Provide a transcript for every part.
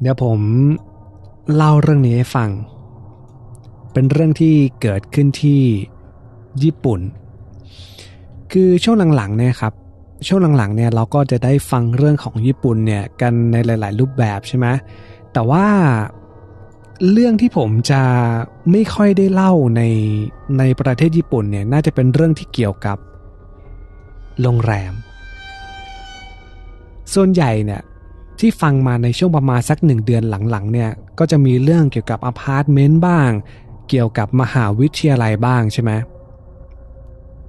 เดี๋ยวผมเล่าเรื่องนี้ให้ฟัง เป็นเรื่องที่เกิดขึ้นที่ญี่ปุ่น คือช่วงหลังๆเนี่ยครับ ช่วงหลังๆเนี่ยเราก็จะได้ฟังเรื่องของญี่ปุ่นเนี่ยกันในหลาย ๆ รูปแบบใช่ไหมแต่ว่าเรื่องที่ผมจะไม่ค่อยได้เล่าในในประเทศญี่ปุ่นเนี่ยน่าจะเป็นเรื่องที่เกี่ยวกับโรงแรม ส่วนใหญ่เนี่ย ที่ฟังมาในช่วงประมาณสักหนึ่งเดือนหลังๆเนี่ยก็จะมีเรื่องเกี่ยวกับอพาร์ตเมนต์บ้าง เกี่ยวกับมหาวิทยาลัยบ้างใช่ไหม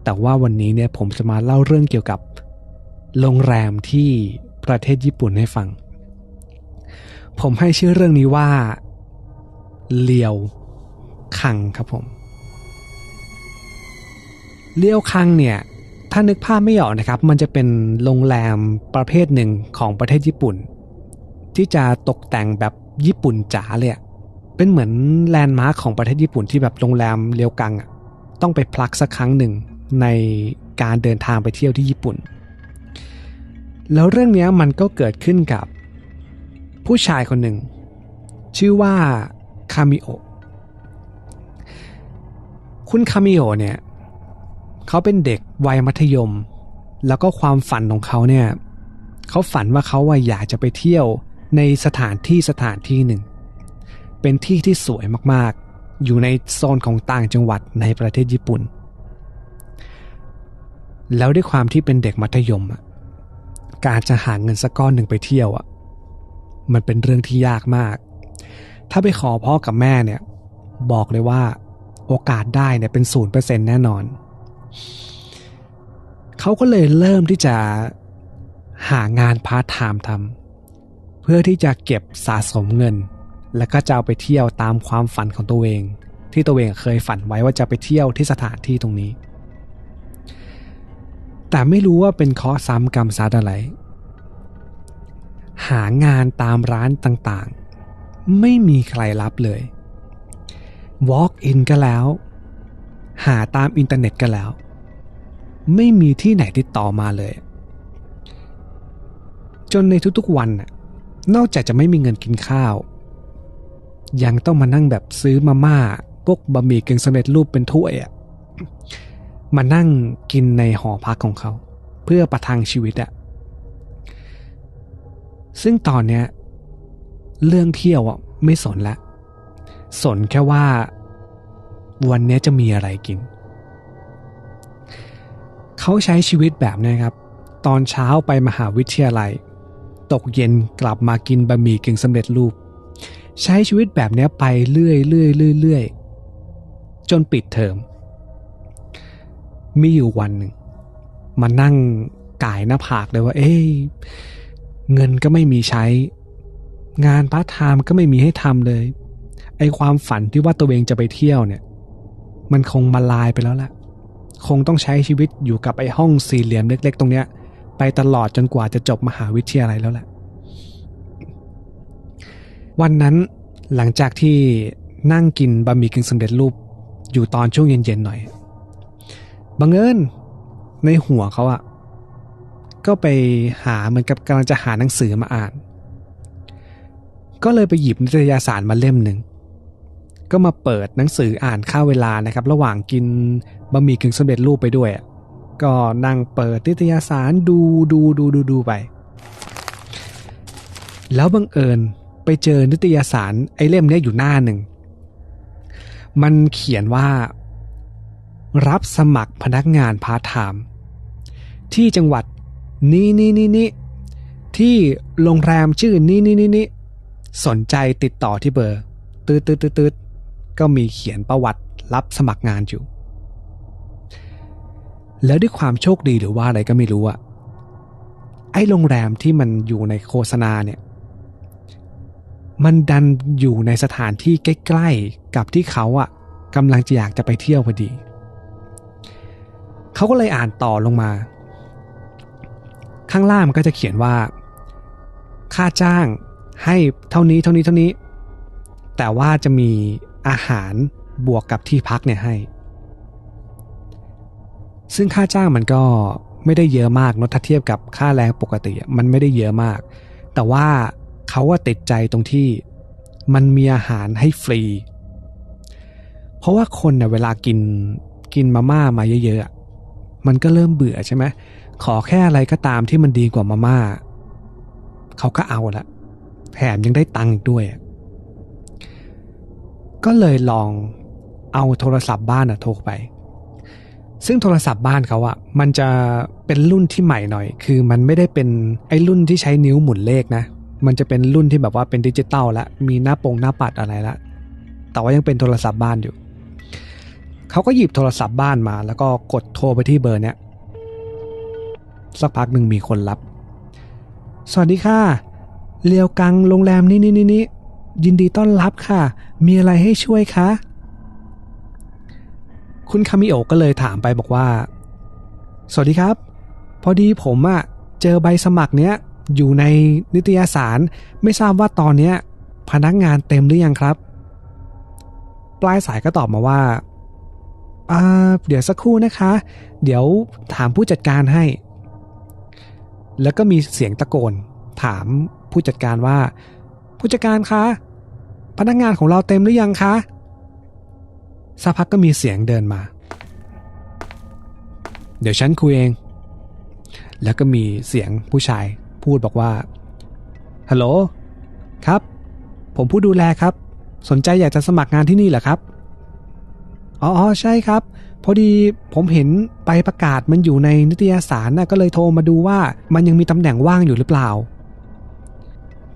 แต่ว่าวันนี้เนี่ยผมจะมาเล่าเรื่องเกี่ยวกับโรงแรมที่ประเทศญี่ปุ่นให้ฟัง ผมให้ชื่อเรื่องนี้ว่าเลียวคังครับผมเลียวคังเนี่ยถ้านึกภาพไม่ออกนะครับ มันจะเป็นโรงแรมประเภทหนึ่งของประเทศญี่ปุ่น ที่จะตกแต่งแบบญี่ปุ่นจ๋าเลยเป็นเหมือนแลนด์มาร์คของประเทศญี่ปุ่นที่แบบโรงแรมเลียวกังอะต้องไปพลักสักครั้งหนึ่งในการเดินทางไปเที่ยวที่ญี่ปุ่น แล้วเรื่องนี้มันก็เกิดขึ้นกับ ผู้ชายคนหนึ่ง ชื่อว่าคามิโอะคุณคามิโอะเนี่ยเขาเป็นเด็กวัยมัธยม แล้วก็ความฝันของเขาเนี่ยเขาฝันว่าเขาว่าอยากจะไปเที่ยว ในสถานที่สถานที่หนึ่ง เป็นที่ที่สวยมากๆ อยู่ในโซนของต่างจังหวัดในประเทศญี่ปุ่น แล้วด้วยความที่เป็นเด็กมัธยมการจะหาเงินสักก้อนหนึ่งไปเที่ยวอะมันเป็นเรื่องที่ยากมาก ถ้าไปขอพ่อกับแม่เนี่ย บอกเลยว่าโอกาสได้เนี่ยเป็นศูนย์เปอร์เซ็นต์แน่นอน เขาก็เลยเริ่มที่จะหางานพาร์ทไทม์ทำ เพื่อที่จะเก็บสะสมเงิน แล้วก็จะเอาไปเที่ยวตามความฝันของตัวเอง ที่ตัวเองเคยฝันไว้ว่าจะไปเที่ยวที่สถานที่ตรงนี้ แต่ไม่รู้ว่าเป็นข้อซ้ำกรรมซัดอะไร หางานตามร้านต่างๆ ไม่มีใครรับเลย Walk in ก็แล้ว หาตามอินเทอร์เน็ตก็แล้ว ไม่มีที่ไหนติดต่อมาเลย จนในทุกๆวันน่ะ นอกจากจะไม่มีเงินกินข้าว ยังต้องมานั่งแบบซื้อมาม่าพวกบะหมี่กึ่งสำเร็จรูปเป็นถ้วยอะมานั่งกินในหอพักของเขา เพื่อประทังชีวิตอะซึ่งตอนเนี้ยเรื่องเที่ยวอะไม่สนละ สนแค่ว่า วันนี้จะมีอะไรกิน เขาใช้ชีวิตแบบนี้ครับ ตอนเช้าไปมหาวิทยาลัย ตกเย็นกลับมากินบะหมี่กึ่งสำเร็จรูป ใช้ชีวิตแบบนี้ไปเรื่อยเรื่อยเรื่อยเรื่อยจนปิดเทอม มีอยู่วันหนึ่งมานั่งก่ายหน้าผากเลยว่า เอ้ยเงินก็ไม่มีใช้ งานพาร์ทไทม์ก็ไม่มีให้ทำเลย ไอความฝันที่ว่าตัวเองจะไปเที่ยวเนี่ย มันคงมาลายไปแล้วแหละคงต้องใช้ชีวิตอยู่กับไอห้องสี่เหลี่ยมเล็ก ๆ ตรงเนี้ย ไปตลอดจนกว่าจะจบมหาวิทยาลัยแล้วแหละ วันนั้นหลังจากที่นั่งกินบะหมี่กึ่งสำเร็จรูปอยู่ตอนช่วงเย็นๆหน่อย บังเอิญในหัวเขาอะก็ไปหาเหมือนกับกำลังจะหาหนังสือมาอ่าน ก็เลยไปหยิบนิตยสารมาเล่มหนึ่ง ก็มาเปิดหนังสืออ่านค่าเวลานะครับ ระหว่างกินบะหมี่กึ่งสำเร็จรูปไปด้วย ก็นั่งเปิดนิตยสารดูดูดูดูดูไป แล้วบังเอิญไปเจอนิตยสารไอ้เล่มนี้อยู่หน้าหนึ่ง มันเขียนว่า รับสมัครพนักงานพาร์ทไทม์ที่จังหวัดนี่นี่นี่นี่ที่โรงแรมชื่อนี่นี่นี่นี่สนใจติดต่อที่เบอร์ตืดตืดตืดตืดก็มีเขียนประวัติรับสมัครงานอยู่ แล้วด้วยความโชคดีหรือว่าอะไรก็ไม่รู้อะไอ้โรงแรมที่มันอยู่ในโฆษณาเนี่ย มันดันอยู่ในสถานที่ใกล้ๆกับที่เขาอะกำลังจะอยากจะไปเที่ยวพอดี เขาก็เลยอ่านต่อลงมา ข้างล่างมันก็จะเขียนว่า ค่าจ้างให้เท่านี้เท่านี้เท่านี้ แต่ว่าจะมีอาหารบวกกับที่พักเนี่ยให้ ซึ่งค่าจ้างมันก็ไม่ได้เยอะมากเนอะถ้าเทียบกับค่าแรงปกติมันไม่ได้เยอะมาก แต่ว่าเขาว่าติดใจตรงที่มันมีอาหารให้ฟรี เพราะว่าคนเน่ยเวลากินกินมาม่ามาเยอะๆมันก็เริ่มเบื่อใช่ไหมขอแค่อะไรก็ตามที่มันดีกว่ามาม่าเขาก็เอาละแถมยังได้ตังค์อีกด้วย ก็เลยลองเอาโทรศัพท์บ้านอะโทรไป ซึ่งโทรศัพท์บ้านเขาอะมันจะเป็นรุ่นที่ใหม่หน่อย คือมันไม่ได้เป็นไอ้รุ่นที่ใช้นิ้วหมุนเลขนะ มันจะเป็นรุ่นที่แบบว่าเป็นดิจิตอลละ มีหน้าปงหน้าปัดอะไรละ แต่ว่ายังเป็นโทรศัพท์บ้านอยู่ เขาก็หยิบโทรศัพท์บ้านมา แล้วก็กดโทรไปที่เบอร์เนี้ย สักพักหนึ่งมีคนรับ สวัสดีค่ะ เลียวกังโรงแรมนี่นี่นี่นี่ยินดีต้อนรับค่ะ มีอะไรให้ช่วยคะ คุณคามิโอก็เลยถามไปบอกว่า สวัสดีครับ พอดีผมอะเจอใบสมัครเนี้ยอยู่ในนิตยสารไม่ทราบว่าตอนเนี้ยพนักงานเต็มหรือยังครับ ปลายสายก็ตอบมาว่าอ่าเดี๋ยวสักครู่นะคะ เดี๋ยวถามผู้จัดการให้ แล้วก็มีเสียงตะโกน ถามผู้จัดการว่า ผู้จัดการคะ พนักงานของเราเต็มหรือยังคะ สักพักก็มีเสียงเดินมา เดี๋ยวฉันคุยเอง แล้วก็มีเสียงผู้ชายพูดบอกว่า ฮัลโหล ครับ ผมผู้ดูแลครับ สนใจอยากจะสมัครงานที่นี่เหรอครับ อ๋ออใช่ครับ พอดีผมเห็นไปประกาศมันอยู่ในนิตยสารนะก็เลยโทรมาดูว่ามันยังมีตำแหน่งว่างอยู่หรือเปล่า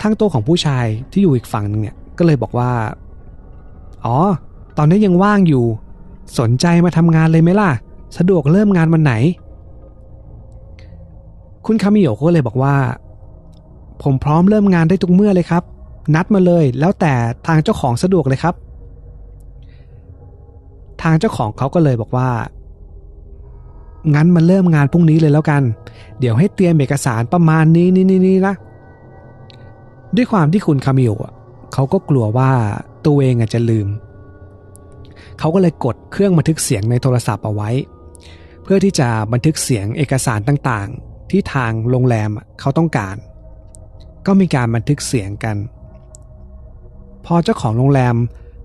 ทางตัวของผู้ชายที่อยู่อีกฝั่งหนึงเนี่ยก็เลยบอกว่า อ๋อ ตอนนี้ยังว่างอยู่ สนใจมาทำงานเลยไหมล่ะ สะดวกเริ่มงานวันไหน คุณคามิโอะก็เลยบอกว่า ผมพร้อมเริ่มงานได้ทุกเมื่อเลยครับ นัดมาเลยแล้วแต่ทางเจ้าของสะดวกเลยครับ ทางเจ้าของเขาก็เลยบอกว่างั้นมาเริ่มงานพรุ่งนี้เลยแล้วกัน เดี๋ยวให้เตรียมเอกสารประมาณนี้นี่นี่นี่นะด้วยความที่คุณคามิโอะเขาก็กลัวว่าตัวเองอาจจะลืม เขาก็เลยกดเครื่องบันทึกเสียงในโทรศัพท์เอาไว้ เพื่อที่จะบันทึกเสียงเอกสารต่างๆ ที่ทางโรงแรมเขาต้องการ ก็มีการบันทึกเสียงกัน พอเจ้าของโรงแรม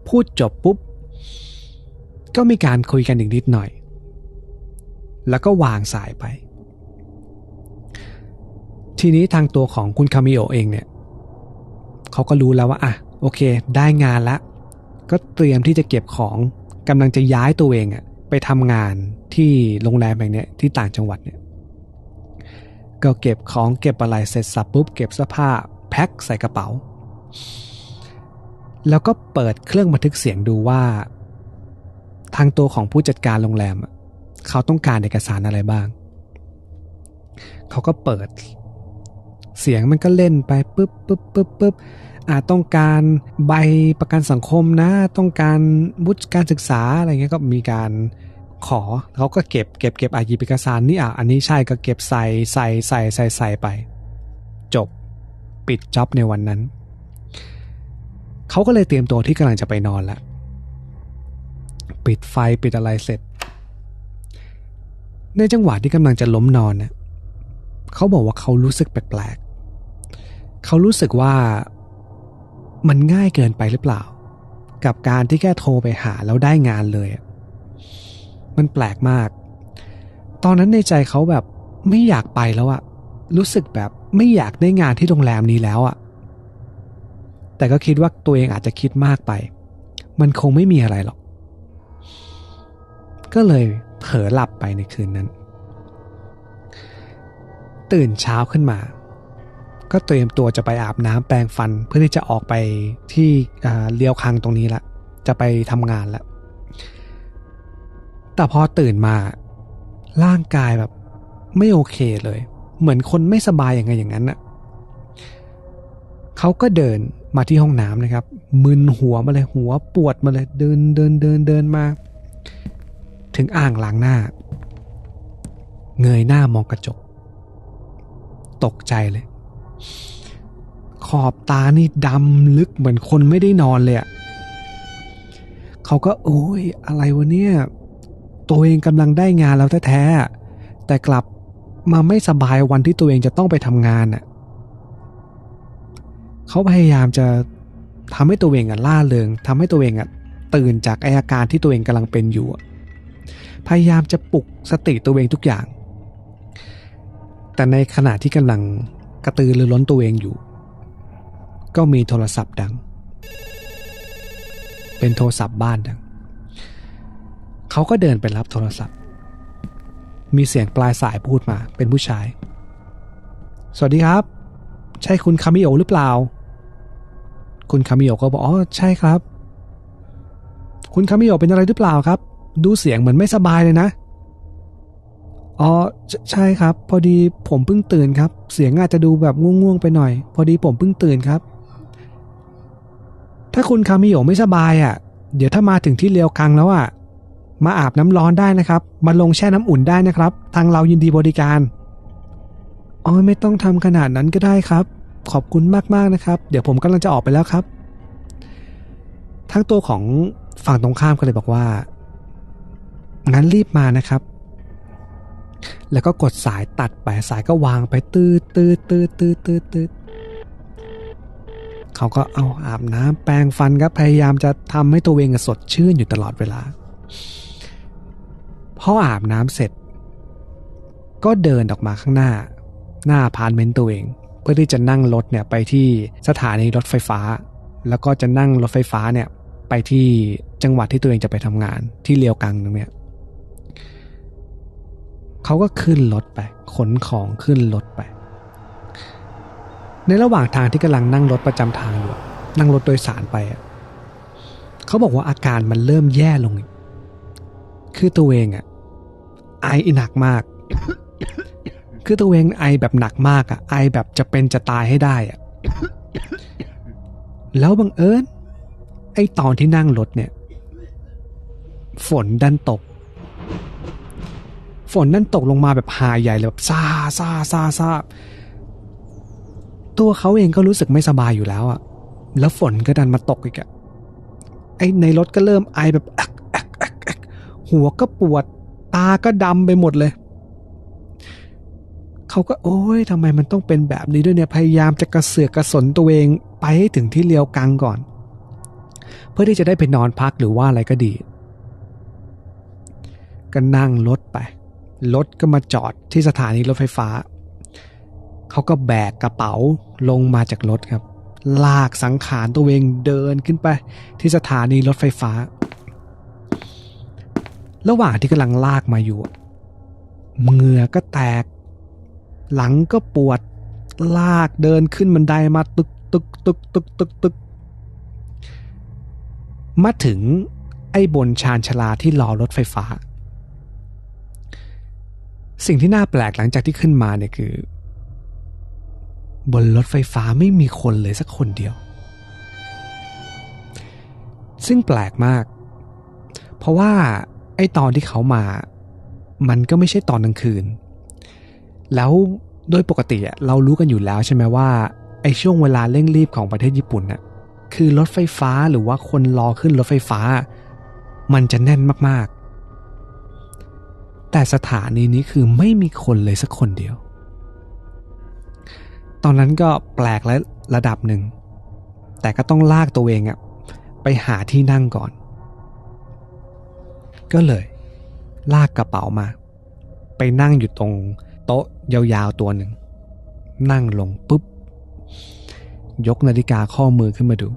พูดจบปุ๊บ ก็มีการคุยกันอีกนิดหน่อย แล้วก็วางสายไป ทีนี้ทางตัวของคุณคามิโอเองเนี่ยเขาก็รู้แล้วว่าอะโอเค ได้งานละ ก็เตรียมที่จะเก็บของกำลังจะย้ายตัวเองอะไปทำงานที่โรงแรมแห่งเนี้ยที่ต่างจังหวัดเนี่ยก็เก็บของเก็บอะไรเสร็จสับปุ๊บเก็บเสื้อผ้าแพ็คใส่กระเป๋า แล้วก็เปิดเครื่องบันทึกเสียงดูว่า ทางตัวของผู้จัดการโรงแรม เขาต้องการเอกสารอะไรบ้าง เขาก็เปิด เสียงมันก็เล่นไปปุ๊บปุ๊บปุ๊บปุ๊บ อาจต้องการใบประกันสังคมนะ ต้องการวุฒิการศึกษาอะไรเงี้ยก็มีการขอเขาก็เก็บเก็บเก็บอาหยิบเอกสารนี่อะอันนี้ใช่ก็เก็บใส่ใส่ใส่ใส่ใส่ไป จบปิดจ็อบในวันนั้น เขาก็เลยเตรียมตัวที่กำลังจะไปนอนแล้วปิดไฟปิดอะไรเสร็จ ในจังหวะที่กำลังจะล้มนอนเนี่ยเขาบอกว่าเขารู้สึกแปลกๆเขารู้สึกว่า มันง่ายเกินไปหรือเปล่า กับการที่แค่โทรไปหาแล้วได้งานเลย มันแปลกมาก ตอนนั้นในใจเขาแบบไม่อยากไปแล้วอะรู้สึกแบบไม่อยากได้งานที่โรงแรมนี้แล้วอะแต่ก็คิดว่าตัวเองอาจจะคิดมากไป มันคงไม่มีอะไรหรอก ก็เลยเผลอหลับไปในคืนนั้น ตื่นเช้าขึ้นมา ก็เตรียมตัวจะไปอาบน้ำแปรงฟันเพื่อที่จะออกไปที่เลี้ยวคังตรงนี้ละ จะไปทำงานละแต่พอตื่นมาร่างกายแบบไม่โอเคเลย เหมือนคนไม่สบายอย่างไงอย่างนั้นน่ะเขาก็เดินมาที่ห้องน้ำนะครับ มึนหัวมาเลยหัวปวดมาเลยเดินเดินเดินเดินมา ถึงอ่างล้างหน้า เงยหน้ามองกระจก ตกใจเลย ขอบตานี่ดำลึกเหมือนคนไม่ได้นอนเลยอะเขาก็โอ้ยอะไรวะเนี่ย ตัวเองกำลังได้งานแล้วแท้ๆแต่กลับมาไม่สบายวันที่ตัวเองจะต้องไปทำงานอะเขาพยายามจะทำให้ตัวเองอะล่าเริงทำให้ตัวเองอะตื่นจากอาการที่ตัวเองกำลังเป็นอยู่ พยายามจะปลุกสติตัวเองทุกอย่าง แต่ในขณะที่กำลัง ระตือรือร้นตัวเองอยู่ ก็มีโทรศัพท์ดัง เป็นโทรศัพท์บ้านดัง เขาก็เดินไปรับโทรศัพท์ มีเสียงปลายสายพูดมา เป็นผู้ชาย สวัสดีครับ ใช่คุณคามิโอหรือเปล่า คุณคามิโอก็บอกอ๋อใช่ครับ คุณคามิโอเป็นอะไรหรือเปล่าครับ ดูเสียงเหมือนไม่สบายเลยนะ อ๋อใช่ครับ พอดีผมเพิ่งตื่นครับ เสียงอาจจะดูแบบง่วงๆไปหน่อย พอดีผมเพิ่งตื่นครับ ถ้าคุณคามิโอไม่สบายอะ เดี๋ยวถ้ามาถึงที่เรียวกังแล้วอะ มาอาบน้ำร้อนได้นะครับ มาลงแช่น้ำอุ่นได้นะครับ ทางเรายินดีบริการอ๋อไม่ต้องทำขนาดนั้นก็ได้ครับ ขอบคุณมากๆนะครับ เดี๋ยวผมกำลังจะออกไปแล้วครับ ทั้งตัวของฝั่งตรงข้ามก็เลยบอกว่างั้นรีบมานะครับ แล้วก็กดสายตัดไปสายก็วางไปตืดตืดตืดตืดตืดตืดเขาก็เอาอาบน้ำแปรงฟันครับพยายามจะทำให้ตัวเองสดชื่นอยู่ตลอดเวลาพออาบน้ำเสร็จ ก็เดินออกมาข้างหน้า หน้าพาร์ตเมนต์ตัวเอง เพื่อที่จะนั่งรถเนี่ยไปที่สถานีรถไฟฟ้า แล้วก็จะนั่งรถไฟฟ้าเนี่ยไปที่จังหวัดที่ตัวเองจะไปทำงานที่เลียวกังตรงเนี้ย เขาก็ขึ้นรถไป ขนของขึ้นรถไป ในระหว่างทางที่กำลังนั่งรถประจำทางอยู่ นั่งรถโดยสารไปอะเขาบอกว่าอาการมันเริ่มแย่ลง คือตัวเองอะไอหนักมาก คือตัวเองไอแบบหนักมากอะไอแบบจะเป็นจะตายให้ได้อะ แล้วบังเอิญไอตอนที่นั่งรถเนี่ย ฝนดันตก ฝนนั่นตกลงมาแบบหาใหญ่เลยแบบซาซาซาซาตัวเขาเองก็รู้สึกไม่สบายอยู่แล้วอะแล้วฝนก็ดันมาตกอีกอะไอในรถก็เริ่มไอแบบอักอักอักอักหัวก็ปวด ตาก็ดำไปหมดเลย เขาก็โอ้ยทำไมมันต้องเป็นแบบนี้ด้วยเนี่ยพยายามจะกระเสือกกระสนตัวเองไปให้ถึงที่เลียวกังก่อน เพื่อที่จะได้ไปนอนพักหรือว่าอะไรก็ดี ก็นั่งรถไป รถก็มาจอดที่สถานีรถไฟฟ้า เขาก็แบกกระเป๋าลงมาจากรถครับ ลากสังขารตัวเองเดินขึ้นไปที่สถานีรถไฟฟ้า ระหว่างที่กำลังลากมาอยู่เหงื่อก็แตก หลังก็ปวด ลากเดินขึ้นบันไดมาตึกตึกตึกตึกตึกตึกมาถึงไอ้บนชานชาลาที่รอรถไฟฟ้า สิ่งที่น่าแปลกหลังจากที่ขึ้นมาเนี่ยคือ บนรถไฟฟ้าไม่มีคนเลยสักคนเดียว ซึ่งแปลกมาก เพราะว่าไอ้ตอนที่เขามา มันก็ไม่ใช่ตอนกลางคืน แล้วโดยปกติเรารู้กันอยู่แล้วใช่ไหมว่าไอช่วงเวลาเร่งรีบของประเทศญี่ปุ่นน่ะคือรถไฟฟ้าหรือว่าคนรอขึ้นรถไฟฟ้า มันจะแน่นมาก แต่สถานีนี้คือไม่มีคนเลยสักคนเดียว ตอนนั้นก็แปลกและระดับหนึ่ง แต่ก็ต้องลากตัวเองอะไปหาที่นั่งก่อน ก็เลย ลากกระเป๋ามา ไปนั่งอยู่ตรงโต๊ะยาวๆตัวหนึ่ง นั่งลงปุ๊บ ยกนาฬิกาข้อมือขึ้นมาดู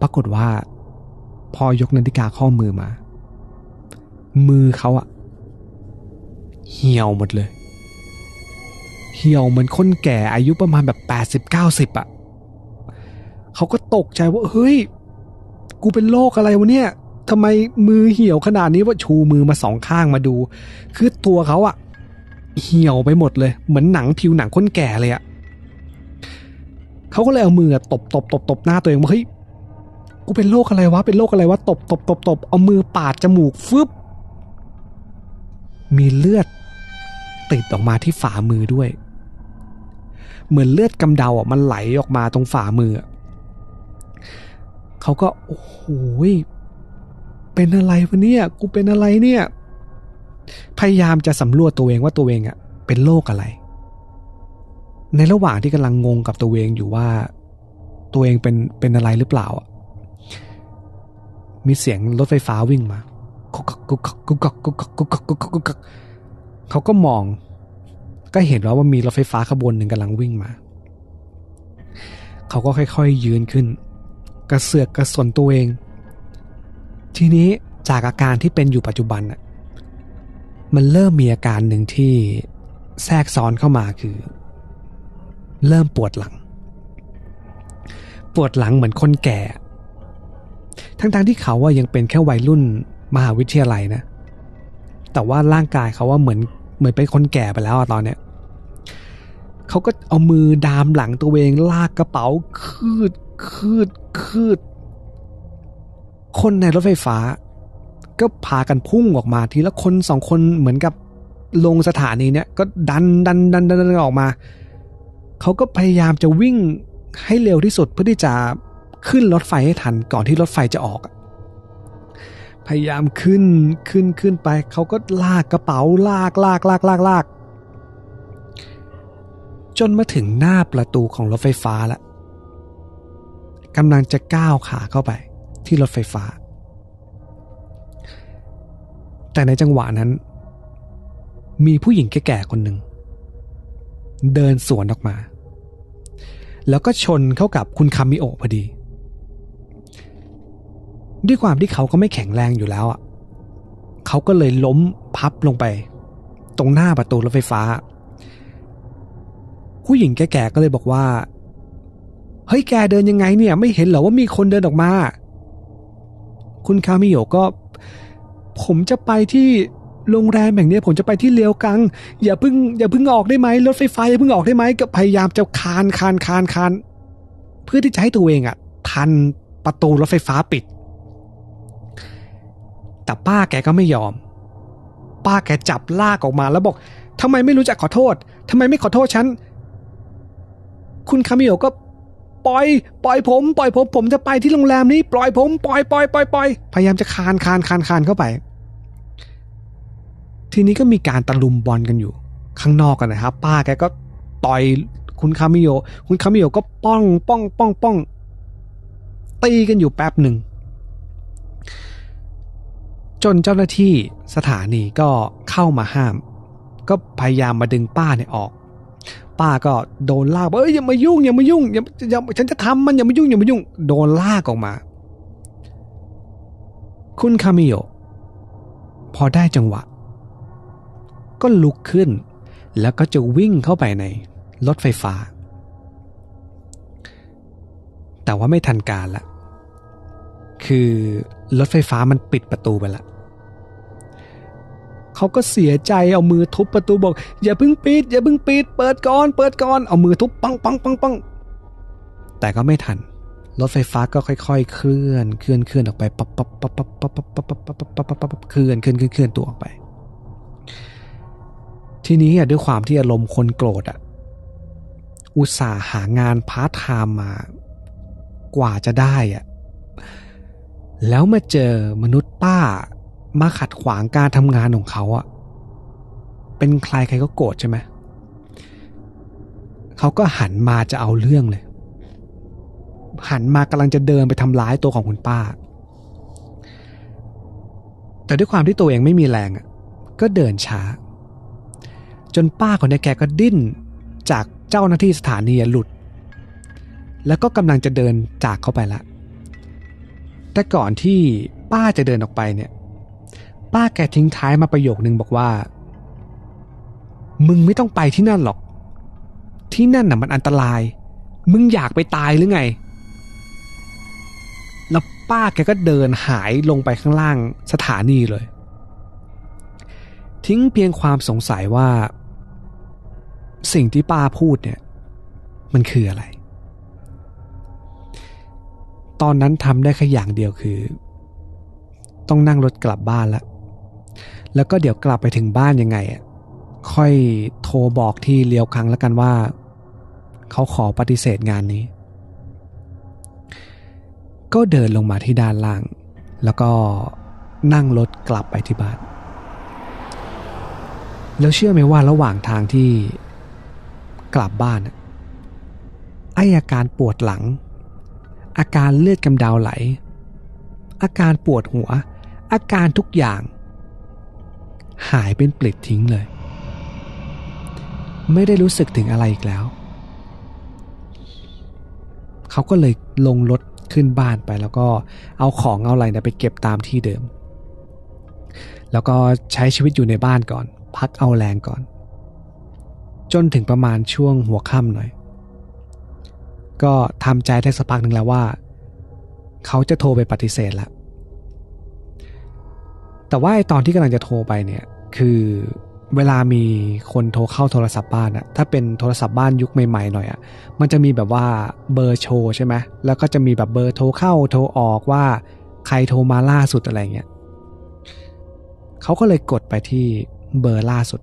ปรากฏว่า พอยกนาฬิกาข้อมือมา มือเขาอะ เหี่ยวหมดเลย เหี่ยวเหมือนคนแก่อายุประมาณแบบแปดสิบเก้าสิบอะเขาก็ตกใจว่าเฮ้ย กูเป็นโรคอะไรวะเนี่ยทำไมมือเหี่ยวขนาดนี้ว่าชูมือมาสองข้างมาดู คือตัวเขาอะเหี่ยวไปหมดเลย เหมือนหนังผิวหนังคนแก่เลยอะเขาก็เลยเอามือตบตบตบตบหน้าตัวเองว่าเฮ้ยกูเป็นโรคอะไรวะเป็นโรคอะไรวะตบตบตบตบเอามือปาดจมูกฟึบมีเลือด ติดออกมาที่ฝ่ามือด้วย เหมือนเลือดกำเดาอะมันไหลออกมาตรงฝ่ามือ เขาก็โอ้โหเป็นอะไรวะเนี่ย กูเป็นอะไรเนี่ย พยายามจะสำรวจตัวเองว่าตัวเองอะ เป็นโรคอะไร ในระหว่างที่กำลังงงกับตัวเองอยู่ว่า ตัวเองเป็นเป็นอะไรหรือเปล่าอะมีเสียงรถไฟฟ้าวิ่งมากุกกักกุกกักกุกกักกุกกักกุก เขาก็มอง ก็เห็นแล้วว่ามีรถไฟฟ้าขบวนหนึ่งกำลังวิ่งมา เขาก็ค่อยๆยืนขึ้น กระเสือกกระสนตัวเอง ทีนี้จากอาการที่เป็นอยู่ปัจจุบันน่ะมันเริ่มมีอาการหนึ่งที่แทรกซ้อนเข้ามาคือ เริ่มปวดหลัง ปวดหลังเหมือนคนแก่ ทั้งๆที่เขาว่ายังเป็นแค่วัยรุ่นมหาวิทยาลัยนะ แต่ว่าร่างกายเขาว่าเหมือน เหมือนเป็นคนแก่ไปแล้วอะตอนเนี้ยเขาก็เอามือดามหลังตัวเองลากกระเป๋า คืดคืดคืด คนในรถไฟฟ้า ก็พากันพุ่งออกมาทีละคนสองคนเหมือนกับลงสถานีเนี่ยก็ดันดันดันดันดันออกมา เขาก็พยายามจะวิ่งให้เร็วที่สุดเพื่อที่จะขึ้นรถไฟให้ทันก่อนที่รถไฟจะออก พยายามขึ้นขึ้นขึ้นไป เขาก็ลากกระเป๋าลากลากลากลากลากจนมาถึงหน้าประตูของรถไฟฟ้าแล้วกำลังจะก้าวขาเข้าไปที่รถไฟฟ้า แต่ในจังหวะนั้น มีผู้หญิงแก่ๆคนหนึ่ง เดินสวนออกมา แล้วก็ชนเข้ากับคุณคามิโอพอดี ด้วยความที่เขาก็ไม่แข็งแรงอยู่แล้วอะเขาก็เลยล้มพับลงไป ตรงหน้าประตูรถไฟฟ้า ผู้หญิงแก่ๆก็เลยบอกว่า เฮ้ยแกเดินยังไงเนี่ย ไม่เห็นเหรอว่ามีคนเดินออกมา คุณคามิโอะก็ ผมจะไปที่โรงแรมแห่งนี้ผมจะไปที่เลียวกัง อย่าเพิ่งอย่าเพิ่งออกได้ไหมรถไฟฟ้าอย่าเพิ่งออกได้ไหมก็พยายามจะคานคานคานคานเพื่อที่จะให้ตัวเองอะทันประตูรถไฟฟ้าปิด แต่ป้าแกก็ไม่ยอม ป้าแกจับลากออกมาแล้วบอกทำไมไม่รู้จักขอโทษทำไมไม่ขอโทษฉัน คุณคามิโอก็ปล่อย ปล่อยผม ปล่อยผม ผมจะไปที่โรงแรมนี้ ปล่อยผม ปล่อยปล่อยปล่อยปล่อยพยายามจะคานคานคานคานเข้าไป ทีนี้ก็มีการตะลุมบอลกันอยู่ ข้างนอกกันนะครับ ป้าแกก็ต่อยคุณคามิโอะคุณคามิโอะก็ป้องป้องป้องป้องตีกันอยู่แป๊บหนึ่ง จนเจ้าหน้าที่สถานีก็เข้ามาห้าม ก็พยายามมาดึงป้าเนี่ยออก ป้าก็โดนลากบอกเอ้ยอย่ามายุ่งอย่ามายุ่งอย่าอย่าฉันจะทำมันอย่ามายุ่งอย่ามายุ่ง โดนลากออกมา คุณคามิโอะพอได้จังหวะ ก็ลุกขึ้น แล้วก็จะวิ่งเข้าไปในรถไฟฟ้า แต่ว่าไม่ทันการละคือรถไฟฟ้ามันปิดประตูไปละ เขาก็เสียใจเอามือทุบประตูบอกอย่าเพิ่งปิด อย่าเพิ่งปิด เปิดก่อน เปิดก่อนเอามือทุบปังปังปังปังแต่ก็ไม่ทันรถไฟฟ้าก็ค่อย ๆ เคลื่อนเคลื่อนเคลื่อนออกไปปั๊บปั๊บปั๊บปั๊บปั๊บปั๊บปั๊บปั๊บปั๊บปั๊บปั๊บปั๊บเคลื่อนเคลื่อนเคลื่อนเคลื่อนตัวออกไป ทีนี้อะด้วยความที่อารมณ์คนโกรธอะอุตส่าห์หางานพาร์ทไทม์มากว่าจะได้อะแล้วมาเจอมนุษย์ป้า มาขัดขวางการทำงานของเขาอะเป็นใครใครก็โกรธใช่ไหมเขาก็หันมาจะเอาเรื่องเลย หันมากำลังจะเดินไปทำร้ายตัวของคุณป้า แต่ด้วยความที่ตัวเองไม่มีแรงอะก็เดินช้า จนป้าคนนี้แกก็ดิ้นจากเจ้าหน้าที่สถานีหลุด แล้วก็กำลังจะเดินจากเข้าไปละแต่ก่อนที่ป้าจะเดินออกไปเนี่ย ป้าแกทิ้งท้ายมาประโยคนึงบอกว่า มึงไม่ต้องไปที่นั่นหรอก ที่นั่นน่ะมันอันตราย มึงอยากไปตายหรือไง แล้วป้าแกก็เดินหายลงไปข้างล่างสถานีเลย ทิ้งเพียงความสงสัยว่า สิ่งที่ป้าพูดเนี่ย มันคืออะไร ตอนนั้นทำได้แค่อย่างเดียวคือ ต้องนั่งรถกลับบ้านแล้ว แล้วก็เดี๋ยวกลับไปถึงบ้านยังไงอะค่อยโทรบอกที่เลียวครั้งแล้วกันว่า เขาขอปฏิเสธงานนี้ ก็เดินลงมาที่ด้านล่าง แล้วก็นั่งรถกลับไปที่บ้าน แล้วเชื่อไหมว่าระหว่างทางที่กลับบ้านอะไออาการปวดหลัง อาการเลือดกำเดาไหล อาการปวดหัว อาการทุกอย่าง หายเป็นปลิดทิ้งเลย ไม่ได้รู้สึกถึงอะไรอีกแล้ว เขาก็เลยลงรถขึ้นบ้านไปแล้วก็เอาของเอาอะไรเนี่ยไปเก็บตามที่เดิม แล้วก็ใช้ชีวิตอยู่ในบ้านก่อน พักเอาแรงก่อน จนถึงประมาณช่วงหัวค่ำหน่อย ก็ทำใจได้สักพักหนึ่งแล้วว่า เขาจะโทรไปปฏิเสธแล้วแต่ว่าไอตอนที่กำลังจะโทรไปเนี่ย คือเวลามีคนโทรเข้าโทรศัพท์บ้านอะถ้าเป็นโทรศัพท์บ้านยุคใหม่ๆหน่อยอะมันจะมีแบบว่าเบอร์โชว์ใช่ไหมแล้วก็จะมีแบบเบอร์โทรเข้าโทรออกว่าใครโทรมาล่าสุดอะไรเงี้ยเขาก็เลยกดไปที่เบอร์ล่าสุด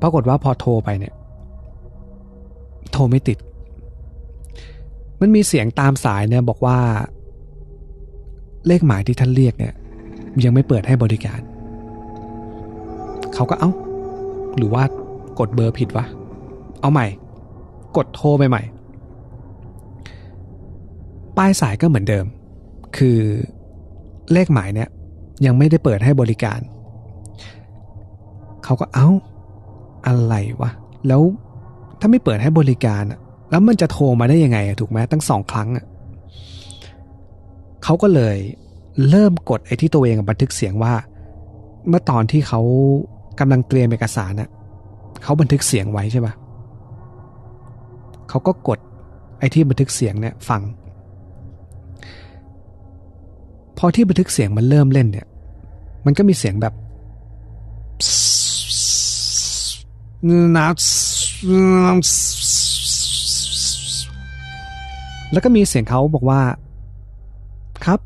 ปรากฏว่าพอโทรไปเนี่ย โทรไม่ติด มันมีเสียงตามสายเนี่ยบอกว่า เลขหมายที่ท่านเรียกเนี่ย ยังไม่เปิดให้บริการ เขาก็เอา้า หรือว่ากดเบอร์ผิดวะ เอาใหม่ กดโทรไปใหม่ ป้ายสายก็เหมือนเดิม คือเลขหมายเนี่ยยังไม่ได้เปิดให้บริการ เขาก็เอา้า อะไรวะ แล้วถ้าไม่เปิดให้บริการอะแล้วมันจะโทรมาได้ยังไงถูกไหมตั้งสองครั้งเขาก็เลย เริ่มกดไอ้ที่ตัวเองบันทึกเสียงว่า เมื่อตอนที่เขากำลังเตรียมเอกสารน่ะเขาบันทึกเสียงไว้ใช่ปะเขาก็กดไอ้ที่บันทึกเสียงเนี่ยฟัง พอที่บันทึกเสียงมันเริ่มเล่นเนี่ย มันก็มีเสียงแบบนักแล้วก็มีเสียงเขาบอกว่า ครับ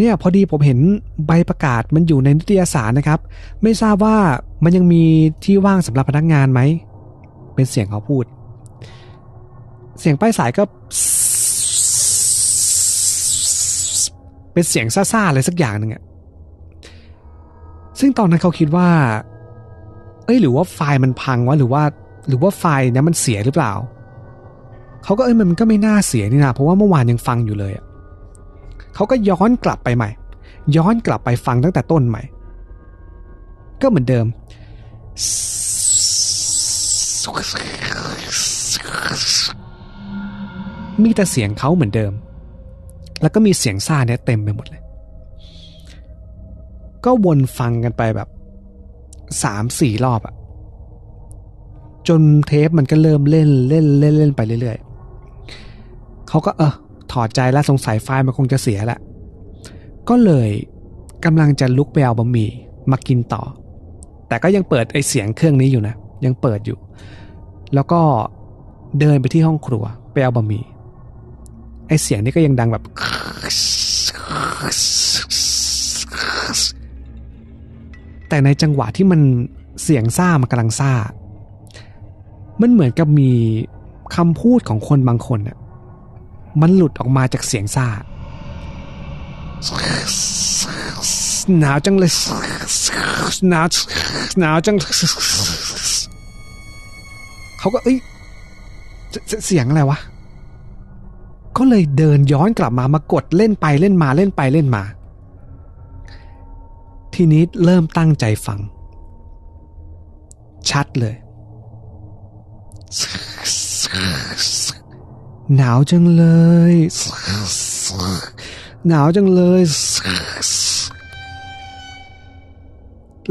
เนี่ยพอดีผมเห็นใบประกาศมันอยู่ในนิตยสารนะครับ ไม่ทราบว่ามันยังมีที่ว่างสำหรับพนักงานไหม เป็นเสียงเขาพูด เสียงป้ายสายก็ เป็นเสียงซ่าๆอะไรสักอย่างหนึ่งอะซึ่งตอนนั้นเขาคิดว่าเอ้ยหรือว่าไฟล์มันพังวะหรือว่า หรือว่าไฟล์นี้มันเสียหรือเปล่า เขาก็เอ้ยมันก็ไม่น่าเสียนี่นะเพราะว่าเมื่อวานยังฟังอยู่เลยอะ เขาก็ย้อนกลับไปใหม่ ย้อนกลับไปฟังตั้งแต่ต้นใหม่ ก็เหมือนเดิม มีแต่เสียงเขาเหมือนเดิม แล้วก็มีเสียงซ่าเนี่ยเต็มไปหมดเลย ก็วนฟังกันไปแบบสามสี่รอบอะจนเทปมันก็เริ่มเล่นเล่นเล่นเล่นไปเรื่อยๆเขาก็เออ ถอดใจแล้วสงสัยไฟล์มันคงจะเสียแหละ ก็เลยกำลังจะลุกไปเอาบะหมี่มากินต่อ แต่ก็ยังเปิดไอเสียงเครื่องนี้อยู่นะ ยังเปิดอยู่ แล้วก็เดินไปที่ห้องครัวไปเอาบะหมี่ไอเสียงนี้ก็ยังดังแบบ แต่ในจังหวะที่มันเสียงซ่ามันกำลังซ่า มันเหมือนกับมีคำพูดของคนบางคนอะ มันหลุดออกมาจากเสียงซ่าหนาวจังเลยหนาวหนาวจัง เขาก็เอ้ยเสียงอะไรวะ ก็เลยเดินย้อนกลับมามากดเล่นไปเล่นมาเล่นไปเล่นมา ทีนี้เริ่มตั้งใจฟัง ชัดเลย หนาวจังเลย หนาวจังเลย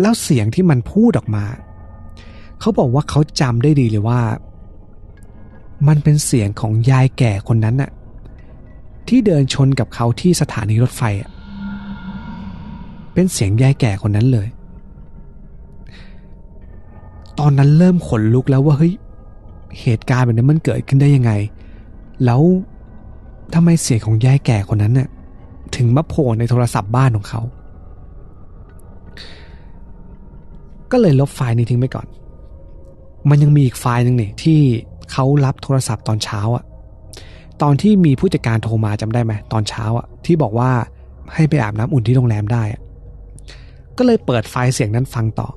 แล้วเสียงที่มันพูดออกมา เขาบอกว่าเขาจำได้ดีเลยว่า มันเป็นเสียงของยายแก่คนนั้นน่ะ ที่เดินชนกับเขาที่สถานีรถไฟอะเป็นเสียงยายแก่คนนั้นเลย ตอนนั้นเริ่มขนลุกแล้วว่าเฮ้ย เหตุการณ์แบบนี้มันเกิดขึ้นได้ยังไง แล้วทำไมเสียงของยายแก่คนนั้นน่ะถึงมาโผล่ในโทรศัพท์บ้านของเขา ก็เลยลบไฟล์นี้ทิ้งไปก่อน มันยังมีอีกไฟล์หนึ่งนี่ที่เขารับโทรศัพท์ตอนเช้าอะตอนที่มีผู้จัดการโทรมาจำได้ไหมตอนเช้าอะที่บอกว่าให้ไปอาบน้ำอุ่นที่โรงแรมได้ ก็เลยเปิดไฟล์เสียงนั้นฟังต่อ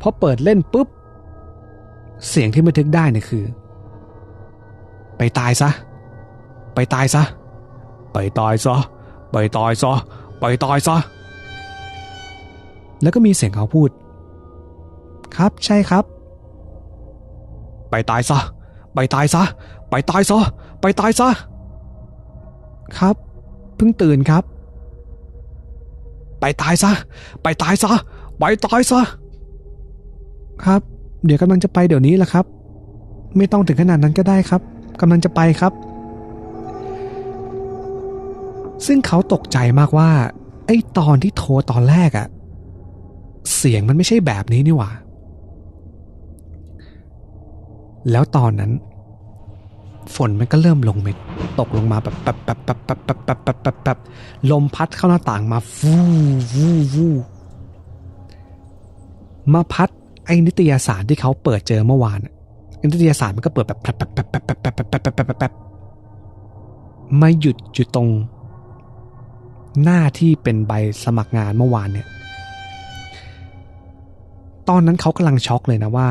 พอเปิดเล่นปุ๊บ เสียงที่บันทึกได้เนี่ยคือ ไปตายซะ ไปตายซะ ไปตายซะ ไปตายซะ ไปตายซะ แล้วก็มีเสียงเขาพูด ครับใช่ครับ ไปตายซะ ไปตายซะ ไปตายซะ ไปตายซะ ครับ เพิ่งตื่นครับ ไปตายซะ ไปตายซะ ไปตายซะ ครับ เดี๋ยวกำลังจะไปเดี๋ยวนี้แหละครับ ไม่ต้องถึงขนาดนั้นก็ได้ครับ กำลังจะไปครับ ซึ่งเขาตกใจมากว่า ไอ้ตอนที่โทรตอนแรกอะเสียงมันไม่ใช่แบบนี้นี่หว่า แล้วตอนนั้น ฝนมันก็เริ่มลงเม็ด ตกลงมาแบบแบบแบบแบบแบบแบบแบบแบบแบบแบบลมพัดเข้าหน้าต่างมาฟูฟูฟูมาพัดไอ้นิตยสารที่เขาเปิดเจอเมื่อวานอะ นิตยสารมันก็เปิดแบบแบบแบบแบบแบบแบบแบบแบบแบบแบบมาหยุดอยู่ตรง หน้าที่เป็นใบสมัครงานเมื่อวานเนี่ย ตอนนั้นเขากำลังช็อกเลยนะว่า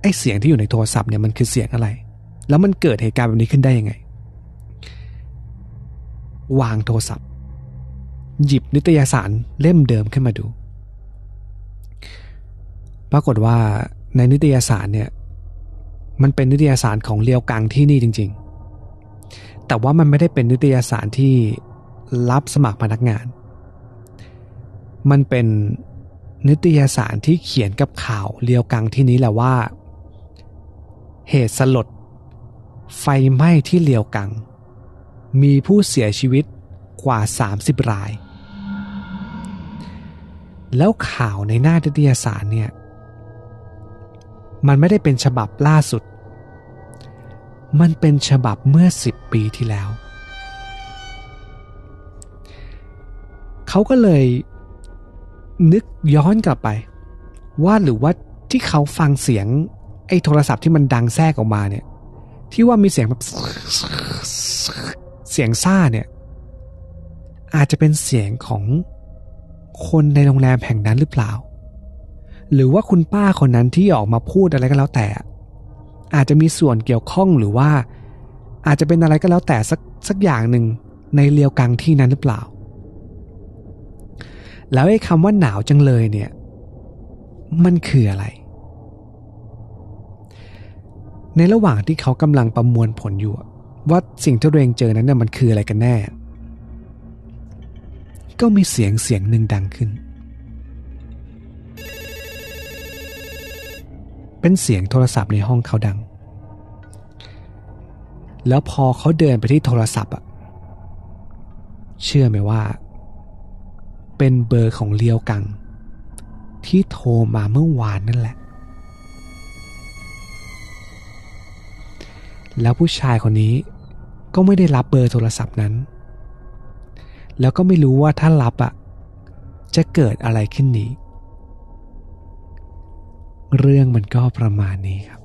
ไอ้เสียงที่อยู่ในโทรศัพท์เนี่ยมันคือเสียงอะไร แล้วมันเกิดเหตุการณ์แบบนี้ขึ้นได้ยังไง วางโทรศัพท์ หยิบนิตยสารเล่มเดิมขึ้นมาดู ปรากฏว่า ในนิตยสารเนี่ยมันเป็นนิตยสารของเลียวกังที่นี่จริง ๆ แต่ว่ามันไม่ได้เป็นนิตยสารที่รับสมัครพนักงาน มันเป็นนิตยสารที่เขียนกับข่าวเลียวกังที่นี้แหละว่า เหตุสลด ไฟไหม้ที่เลียวกัง มีผู้เสียชีวิตกว่า 30 ราย แล้วข่าวในหน้านิตยสารเนี่ย มันไม่ได้เป็นฉบับล่าสุด มันเป็นฉบับเมื่อ 10 ปีที่แล้ว เขาก็เลยนึกย้อนกลับไป ว่าหรือว่าที่เขาฟังเสียงไอ้โทรศัพท์ที่มันดังแทรกออกมาเนี่ย ที่ว่ามีเสียงแบบเสียงซ่าเนี่ย อาจจะเป็นเสียงของคนในโรงแรมแห่งนั้นหรือเปล่า หรือว่าคุณป้าคนนั้นที่ออกมาพูดอะไรก็แล้วแต่ อาจจะมีส่วนเกี่ยวข้องหรือว่า อาจจะเป็นอะไรก็แล้วแต่สักสักอย่างหนึ่งในเรียวกังที่นั้นหรือเปล่า แล้วไอ้คำว่าหนาวจังเลยเนี่ย มันคืออะไร ในระหว่างที่เขากำลังประมวลผลอยู่ ว่าสิ่งที่ตัวเองเจอนั้นเนี่ยมันคืออะไรกันแน่ ก็มีเสียงเสียงหนึ่งดังขึ้น เป็นเสียงโทรศัพท์ในห้องเขาดัง แล้วพอเขาเดินไปที่โทรศัพท์อะเชื่อไหมว่า เป็นเบอร์ของเลียวกัง ที่โทรมาเมื่อวานนั่นแหละ แล้วผู้ชายคนนี้ก็ไม่ได้รับเบอร์โทรศัพท์นั้น แล้วก็ไม่รู้ว่าถ้ารับอะจะเกิดอะไรขึ้นนี้ เรื่องมันก็ประมาณนี้ครับ